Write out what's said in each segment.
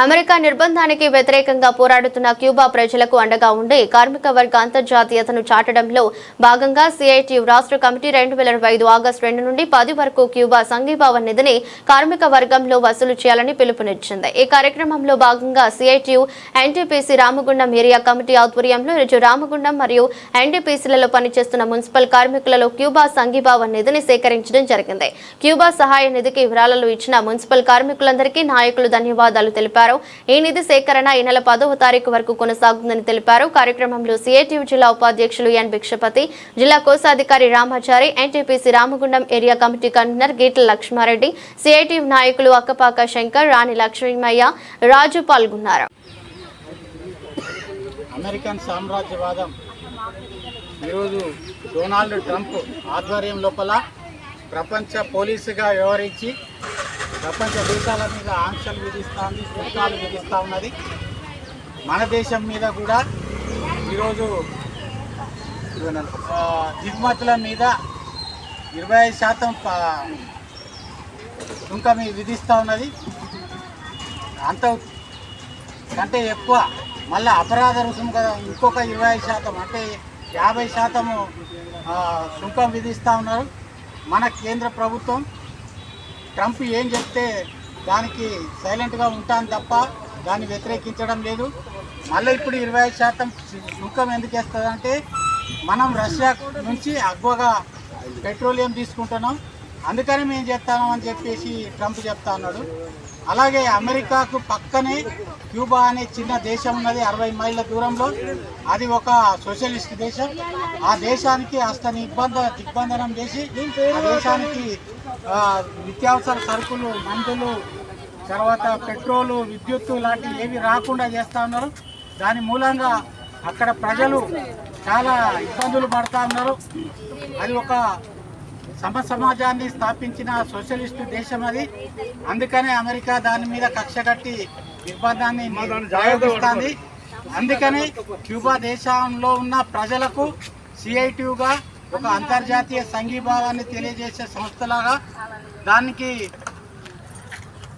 America నిర్బంధానికి వ్యతిరేకంగా పోరాడుతున్న Cuba ప్రజలకు అండగా ఉండి కార్మిక వర్గ అంతర్జాతీయతను చాటడంలో భాగంగా సిఐటియు రాష్ట్ర కమిటీ రెండు వేల ఇరవై ఐదు ఆగస్టు రెండు నుండి పది వరకు క్యూబా సంఘీభావ నిధిని కార్మిక వర్గంలో వసూలు చేయాలని పిలుపునిచ్చింది. ఈ కార్యక్రమంలో భాగంగా CITU NTPC Ramagundam area committee ఆధ్వర్యంలో ఈరోజు రామగుండం మరియు ఎన్టీపీసీలలో పనిచేస్తున్న మున్సిపల్ కార్మికులలో క్యూబా సంఘీభావ నిధిని సేకరించడం జరిగింది. క్యూబా సహాయ నిధికి వివరాలు ఇచ్చిన మున్సిపల్ కార్మికులందరికీ నాయకులు ధన్యవాదాలు తెలిపారు. తెలిపారు. ఈ నిధి సేకరణ ఈ నెల పదవ తారీఖు వరకు కొనసాగుతుందని తెలిపారు. కార్యక్రమంలో సిఐటియు జిల్లా ఉపాధ్యక్షులు ఎన్ భిక్షపతి జిల్లా కోశాధికారి Ramachari NTPC Ramagundam area committee convener Geetla Laxma Reddy CITU నాయకులు అక్కపాక శంకర్ రాణి లక్ష్మీమయ్య రాజు పాల్గొన్నారు. అమెరికన్ సామ్రాజ్యవాదం ఈరోజు డొనాల్డ్ ట్రంప్ ఆధ్వర్యం లోపల ప్రపంచ పోలీసుగా వ్యవహరించి ప్రపంచ దేశాల మీద ఆంక్షలు విధిస్తోంది సుంకాలు విధిస్తూ ఉన్నది. మన దేశం మీద కూడా ఈరోజు దిగుమతుల మీద ఇరవై ఐదు శాతం సుంకం విధిస్తూ ఉన్నది. అంత కంటే ఎక్కువ మళ్ళీ అపరాధ రుసుము కదా ఇంకొక ఇరవై ఐదు శాతం అంటే యాభై శాతము సుంకం విధిస్తూ ఉన్నారు. మన కేంద్ర ప్రభుత్వం ట్రంప్ ఏం చెప్తే దానికి సైలెంట్గా ఉంటాను తప్ప దాన్ని వ్యతిరేకించడం లేదు. మళ్ళీ ఇప్పుడు ఇరవై ఐదు శాతం సుంకం ఎందుకు వేస్తుందంటే మనం రష్యా నుంచి అగ్వగా పెట్రోలియం తీసుకుంటున్నాం. అందుకని మేము చేస్తాము అని చెప్పేసి ట్రంప్ చెప్తా ఉన్నాడు. అలాగే అమెరికాకు పక్కనే క్యూబా అనే చిన్న దేశం ఉన్నది అరవై మైళ్ళ దూరంలో. అది ఒక సోషలిస్ట్ దేశం. ఆ దేశానికి అస్తని ఇబ్బంద దిగ్బంధనం చేసి ఆ దేశానికి నిత్యావసర సరుకులు మందులు తర్వాత పెట్రోలు విద్యుత్తు లాంటివి ఏవి రాకుండా చేస్తూ ఉన్నారు. దాని మూలంగా అక్కడ ప్రజలు చాలా ఇబ్బందులు పడుతూ ఉన్నారు. అది ఒక సమ సమాజాన్ని స్థాపించిన సోషలిస్టు దేశం అది. అందుకనే అమెరికా దాని మీద కక్ష కట్టి నిర్బంధాన్ని ప్రయోగిస్తుంది అందుకని క్యూబా దేశంలో ఉన్న ప్రజలకు సిఐటియుగా ఒక అంతర్జాతీయ సంఘీభావాన్ని తెలియజేసే సంస్థలాగా దానికి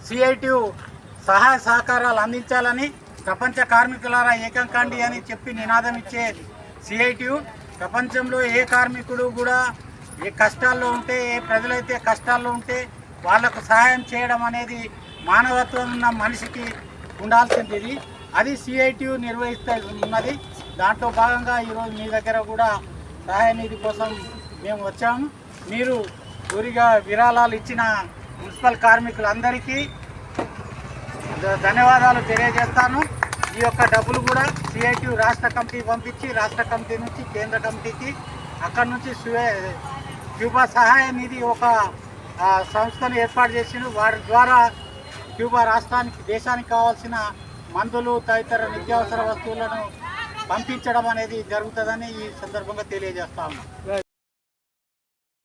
సిఐటియు సహాయ సహకారాలు అందించాలని ప్రపంచ కార్మికులారా ఏకం కాండి అని చెప్పి నినాదం ఇచ్చే సిఐటియు ప్రపంచంలో ఏ కార్మికుడు కూడా ఏ కష్టాల్లో ఉంటే ఏ ప్రజలైతే కష్టాల్లో ఉంటే వాళ్ళకు సహాయం చేయడం అనేది మానవత్వం ఉన్న మనిషికి ఉండాల్సింది ఇది అది సిఐటియు నిర్వహిస్తూ ఉన్నది. దాంట్లో భాగంగా ఈరోజు మీ దగ్గర కూడా సహాయ నిధి కోసం మేము వచ్చాము. మీరు ఊరిగా విరాళాలు ఇచ్చిన మున్సిపల్ కార్మికులందరికీ ధన్యవాదాలు తెలియజేస్తాను. ఈ యొక్క డబ్బులు కూడా సిఐటి రాష్ట్ర కమిటీ పంపించి రాష్ట్ర కమిటీ నుంచి కేంద్ర కమిటీకి అక్కడి నుంచి సువే క్యూబా సహాయ నిధి ఒక సంస్థను ఏర్పాటు చేసిండు. వారి ద్వారా క్యూబా రాష్ట్రానికి దేశానికి కావాల్సిన మందులు తదితర నిత్యావసర వస్తువులను పంపించడం అనేది జరుగుతుందని ఈ సందర్భంగా తెలియజేస్తా ఉన్నాం.